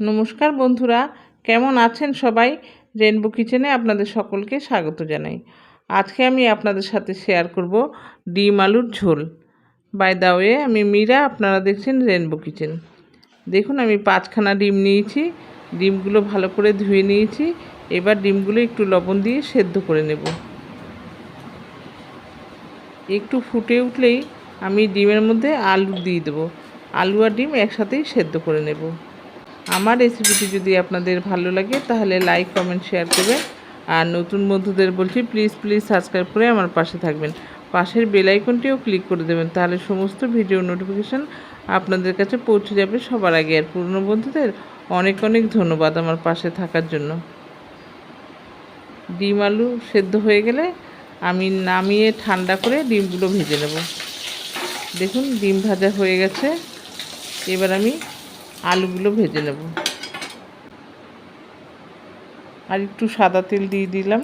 নমস্কার বন্ধুরা, কেমন আছেন সবাই? রেনবো কিচেনে আপনাদের সকলকে স্বাগত জানাই। আজকে আমি আপনাদের সাথে শেয়ার করব ডিম আলুর ঝোল। বাই দা ওয়ে আমি মীরা, আপনারা দেখছেন রেনবো কিচেন দেখুন, আমি পাঁচখানা ডিম নিয়েছি, ডিমগুলো ভালো করে ধুয়ে নিয়েছি, এবার ডিমগুলো একটু লবণ দিয়ে সেদ্ধ করে নেব। একটু ফুটে উঠলেই আমি ডিমের মধ্যে আলু দিয়ে দেবো। আলু আর ডিম একসাথেই সেদ্ধ করে নেব। আমার রেসিপিটি যদি আপনাদের ভালো লাগে, তাহলে লাইক কমেন্ট শেয়ার করবেন। আর নতুন বন্ধুদের বলছি প্লিজ প্লিজ সাবস্ক্রাইব করে আমার পাশে থাকবেন। পাশের বেল আইকনটিও ক্লিক করে দেবেন, তাহলে সমস্ত ভিডিও নোটিফিকেশান আপনাদের কাছে পৌঁছে যাবে সবার আগে। আর পুরনো বন্ধুদের অনেক অনেক ধন্যবাদ আমার পাশে থাকার জন্য। ডিম আলু সেদ্ধ হয়ে গেলে আমি নামিয়ে ঠান্ডা করে ডিমগুলো ভেজে নেব। দেখুন, ডিম ভাজা হয়ে গেছে। এবার আমি আলুগুলো ভেজে নেব। আর একটু সাদা তেল দিয়ে দিলাম।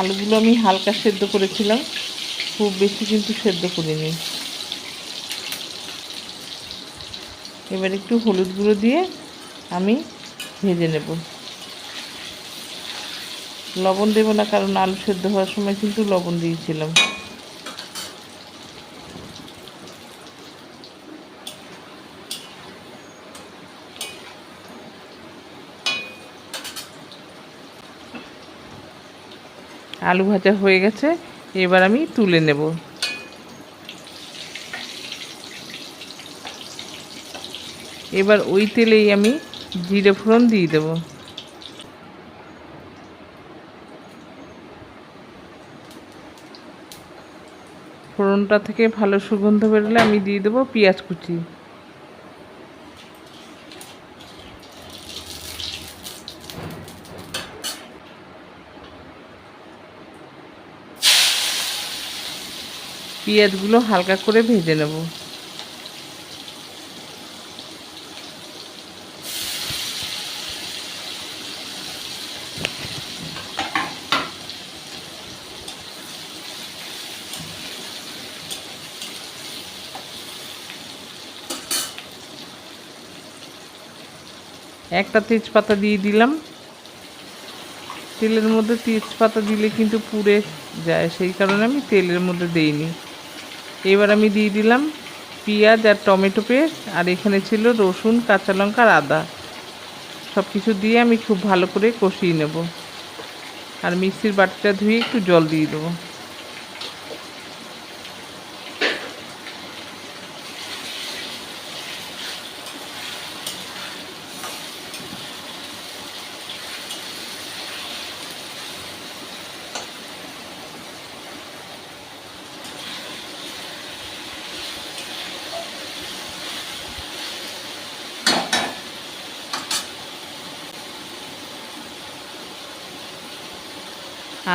আলুগুলো আমি হালকা সেদ্ধ করেছিলাম, খুব বেশি কিন্তু সেদ্ধ করিনি। এবার একটু হলুদ গুঁড়ো দিয়ে আমি ভেজে নেব। লবণ দেবো না, কারণ আলু সেদ্ধ হওয়ার সময় কিন্তু লবণ দিয়েছিলাম। আলু ভাজা হয়ে গেছে, এবার আমি তুলে নেব। এবার ওই তেলেই আমি জিরে ফোড়ন দিয়ে দেবো। ফোড়নটা থেকে ভালো সুগন্ধ বেরোলে আমি দিয়ে দেবো পেঁয়াজ কুচি। পেঁয়াজগুলো হালকা করে ভেজে নেব। একটা তেজপাতা দিয়ে দিলাম। তেলের মধ্যে তেজপাতা দিলে কিন্তু পুড়ে যায়, সেই কারণে আমি তেলের মধ্যে দিইনি। এবার আমি দিয়ে দিলাম পেঁয়াজ আর টমেটো পেস্ট, আর এখানে ছিল রসুন, কাঁচা লঙ্কা আর আদা। সব কিছু দিয়ে আমি খুব ভালো করে কষিয়ে নেব। আর মিক্সির বাটিটা ধুয়ে একটু জল দিয়ে দেবো।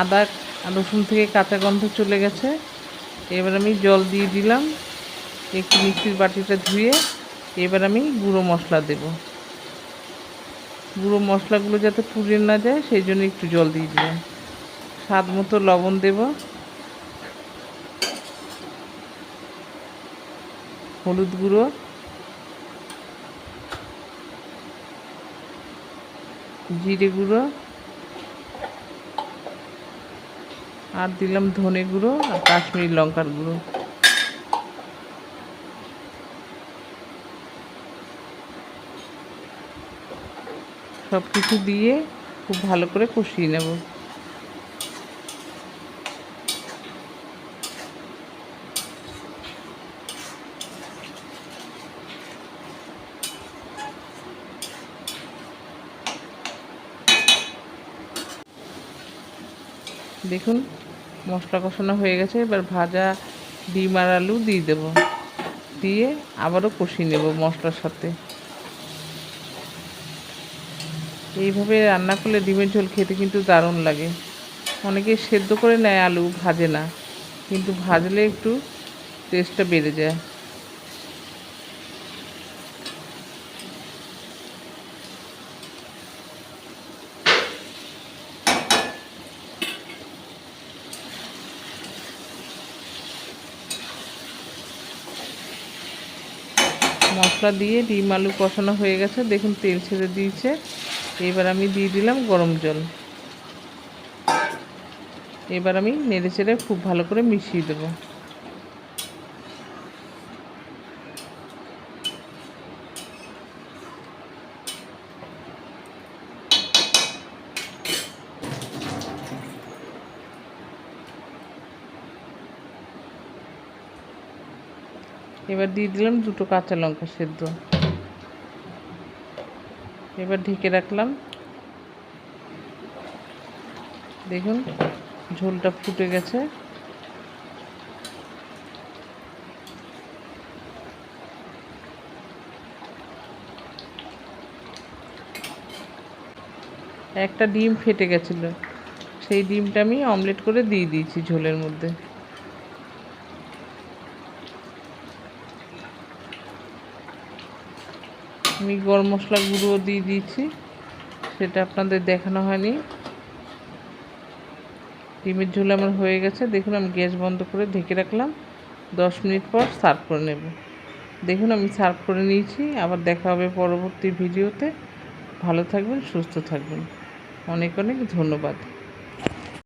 আদা রসুন থেকে কাঁচা গন্ধ চলে গেছে। এবার আমি জল দিয়ে দিলাম। একটু মিক্সির বাটিটা ধুয়ে এবার আমি গুঁড়ো মশলা দেব। গুঁড়ো মশলাগুলো যাতে পুড়ে না যায়, সেই জন্য একটু জল দিয়ে দিলাম। স্বাদ মতো লবণ দেব। হলুদ গুঁড়ো। জিরে গুঁড়ো। আর দিলাম ধনে গুঁড়ো আর কাশ্মীরি লঙ্কার গুঁড়ো। সব কিছু দিয়ে খুব ভালো করে কষিয়ে নেব। দেখুন মশলা কষানো হয়ে গেছে, এবার ভাজা ডিম আর আলু দিয়ে দেবো। দিয়ে আবারও কষিয়ে নেব মশলার সাথে। এইভাবে রান্না করলে ডিমের ঝোল খেতে কিন্তু দারুণ লাগে। অনেকে সেদ্ধ করে নেয় আলু, ভাজে না। কিন্তু ভাজলে একটু টেস্টটা বেড়ে যায়। মশলা দিয়ে ডিম আলু কষানো হয়ে গেছে। দেখুন তেল ছেড়ে দিয়েছে। এবার আমি দিয়ে দিলাম গরম জল। এবার আমি নেড়ে চেড়ে খুব ভালো করে মিশিয়ে দেবো। এবার দিয়ে দিলাম দুটো কাঁচা লঙ্কা সেদ্ধ। এবার ঢেকে রাখলাম। দেখুন, ঝোলটা ফুটে গেছে। একটা ডিম ফেটে গেছিল। সেই ডিমটা আমি অমলেট করে দিয়ে দিয়েছি ঝোলের মধ্যে। আমি গরম মশলা গুঁড়ো দিয়ে দিয়েছি। সেটা আপনাদের দেখানো হয়নি। ডিমের ঝোল আমার হয়ে গেছে। দেখুন, আমি গ্যাস বন্ধ করে ঢেকে রাখলাম। দশ মিনিট পর সার্ভ করে নেব। দেখুন, আমি সার্ভ করে নিয়েছি। আবার দেখা হবে পরবর্তী ভিডিওতে। ভালো থাকবেন, সুস্থ থাকবেন। অনেক অনেক ধন্যবাদ।